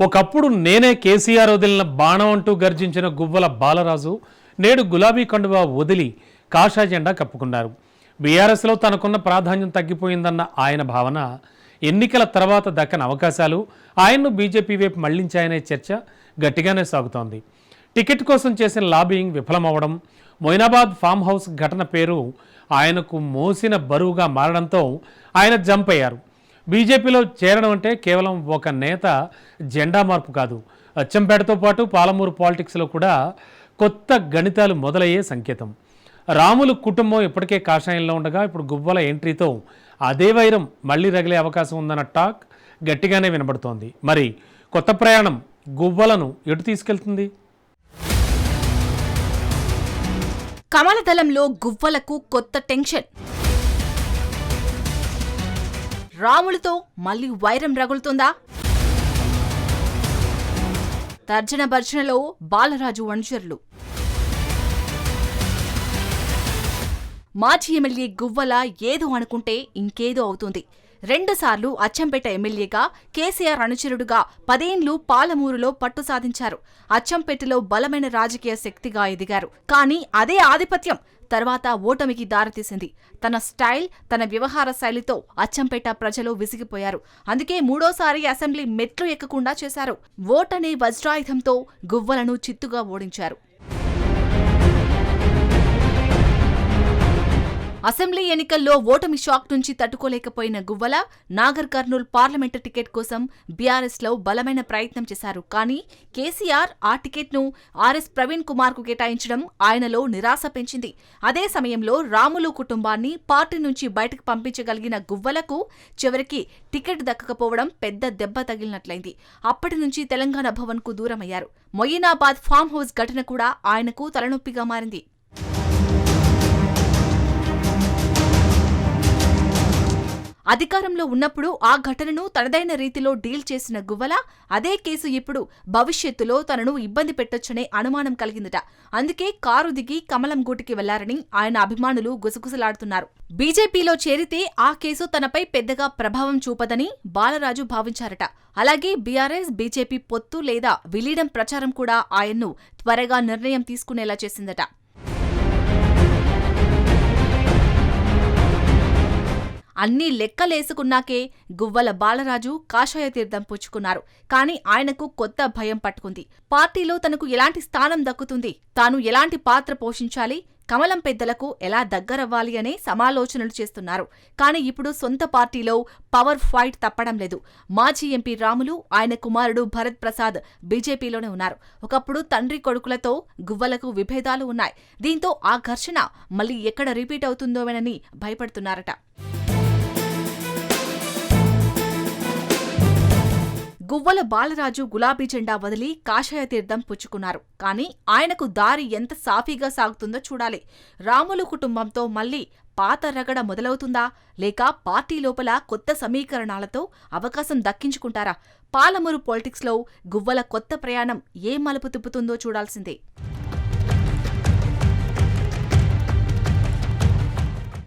ఒకప్పుడు నేనే కేసీఆర్ వదిలిన బాణం అంటూ గర్జించిన గువ్వల బాలరాజు నేడు గులాబీ కండువా వదిలి కాషా జెండా కప్పుకున్నారు. బీఆర్ఎస్లో తనకున్న ప్రాధాన్యం తగ్గిపోయిందన్న ఆయన భావన ఎన్నికల తర్వాత దక్కని అవకాశాలు ఆయన్ను బీజేపీ వైపు మళ్ళించాయనే చర్చ గట్టిగానే సాగుతోంది. టికెట్ కోసం చేసిన లాబింగ్ విఫలమవడం మొయినాబాద్ ఫామ్ హౌస్ ఘటన పేరు ఆయనకు మోసిన బరువుగా మారడంతో ఆయన జంప్ అయ్యారు. బీజేపీలో చేరడం అంటే కేవలం ఒక నేత జెండా మార్పు కాదు. అచ్చంపేటతో పాటు పాలమూరు పాలిటిక్స్లో కూడా కొత్త గణితాలు మొదలయ్యే సంకేతం. రాములు కుటుంబం ఇప్పటికే కాషాయంలో ఉండగా ఇప్పుడు గువ్వల ఎంట్రీతో అదే వైరం మళ్ళీ రగిలే అవకాశం ఉందన్న టాక్ గట్టిగానే వినబడుతోంది. మరి కొత్త ప్రయాణం గువ్వలను ఎటు తీసుకెళ్తుంది? కమలదళంలో గువ్వలకు కొత్త టెన్షన్. రాములతో మళ్ళీ వైరం రగులుతుందా? తర్జన భర్జనలో బాలరాజు అనుచరులు. మాజీ ఎమ్మెల్యే గువ్వల ఏదో అనుకుంటే ఇంకేదో అవుతుంది. రెండుసార్లు అచ్చంపేట ఎమ్మెల్యేగా కేసీఆర్ అనుచరుడుగా పదేండ్లు పాలమూరులో పట్టు సాధించారు. అచ్చంపేటలో బలమైన రాజకీయ శక్తిగా ఎదిగారు. కానీ అదే ఆధిపత్యం తర్వాత ఓటమికి దారితీసింది. తన స్టైల్ తన వ్యవహార శైలితో అచ్చంపేట ప్రజలు విసిగిపోయారు. అందుకే మూడోసారి అసెంబ్లీ మెట్లు ఎక్కకుండా చేశారు. ఓటనే వజ్రాయుధంతో గువ్వలను చిత్తుగా ఓడించారు. అసెంబ్లీ ఎన్నికల్లో ఓటమి షాక్ నుంచి తట్టుకోలేకపోయిన గువ్వల నాగర్ కర్నూల్ పార్లమెంటు టికెట్ కోసం బీఆర్ఎస్లో బలమైన ప్రయత్నం చేశారు. కానీ కేసీఆర్ ఆ టికెట్ను ఆర్ఎస్ ప్రవీణ్ కుమార్కు కేటాయించడం ఆయనలో నిరాశ పెంచింది. అదే సమయంలో రాములు కుటుంబాన్ని పార్టీ నుంచి బయటకు పంపించగలిగిన గువ్వలకు చివరికి టికెట్ దక్కకపోవడం పెద్ద దెబ్బ తగిలినట్లయింది. అప్పటి నుంచి తెలంగాణ భవన్కు దూరమయ్యారు. మొయినాబాద్ ఫామ్ హౌస్ ఘటన కూడా ఆయనకు తలనొప్పిగా మారింది. అధికారంలో ఉన్నప్పుడు ఆ ఘటనను తనదైన రీతిలో డీల్ చేసిన గువ్వల అదే కేసు ఇప్పుడు భవిష్యత్తులో తనను ఇబ్బంది పెట్టొచ్చనే అనుమానం కలిగిందట. అందుకే కారు దిగి కమలం గూటికి వెళ్ళారని ఆయన అభిమానులు గుసగుసలాడుతున్నారు. బీజేపీలో చేరితే ఆ కేసు తనపై పెద్దగా ప్రభావం చూపదని బాలరాజు భావించారట. అలాగే బీఆర్ఎస్ బీజేపీ పొత్తు లేదా విలీనం ప్రచారం కూడా ఆయన్ను త్వరగా నిర్ణయం తీసుకునేలా చేసిందట. అన్నీ లెక్కలేసుకున్నాకే గువ్వల బాలరాజు కాషాయ తీర్థం పుచ్చుకున్నారు. కానీ ఆయనకు కొత్త భయం పట్టుకుంది. పార్టీలో తనకు ఎలాంటి స్థానం దక్కుతుంది? తాను ఎలాంటి పాత్ర పోషించాలి? కమలం పెద్దలకు ఎలా దగ్గరవ్వాలి అనే సమాలోచనలు చేస్తున్నారు. కానీ ఇప్పుడు సొంత పార్టీలో పవర్ ఫైట్ తప్పడం లేదు. మాజీ ఎంపీ రాములు ఆయన కుమారుడు భరత్ ప్రసాద్ బీజేపీలోనే ఉన్నారు. ఒకప్పుడు తండ్రి కొడుకులతో గువ్వలకు విభేదాలు ఉన్నాయి. దీంతో ఆ ఘర్షణ మళ్ళీ ఎక్కడ రిపీట్ అవుతుందోమేనని భయపడుతున్నారట. గువ్వల బాలరాజు గులాబీ జెండా వదిలి కాషాయ తీర్థం పుచ్చుకున్నారు. కానీ ఆయనకు దారి ఎంత సాఫీగా సాగుతుందో చూడాలి. రాములు కుటుంబంతో మళ్ళీ పాత రగడ మొదలవుతుందా? లేక పార్టీ లోపల కొత్త సమీకరణాలతో అవకాశం దక్కించుకుంటారా? పాలమూరు పాలిటిక్స్లో గువ్వల కొత్త ప్రయాణం ఏ మలుపు తిప్పుతుందో చూడాల్సిందే.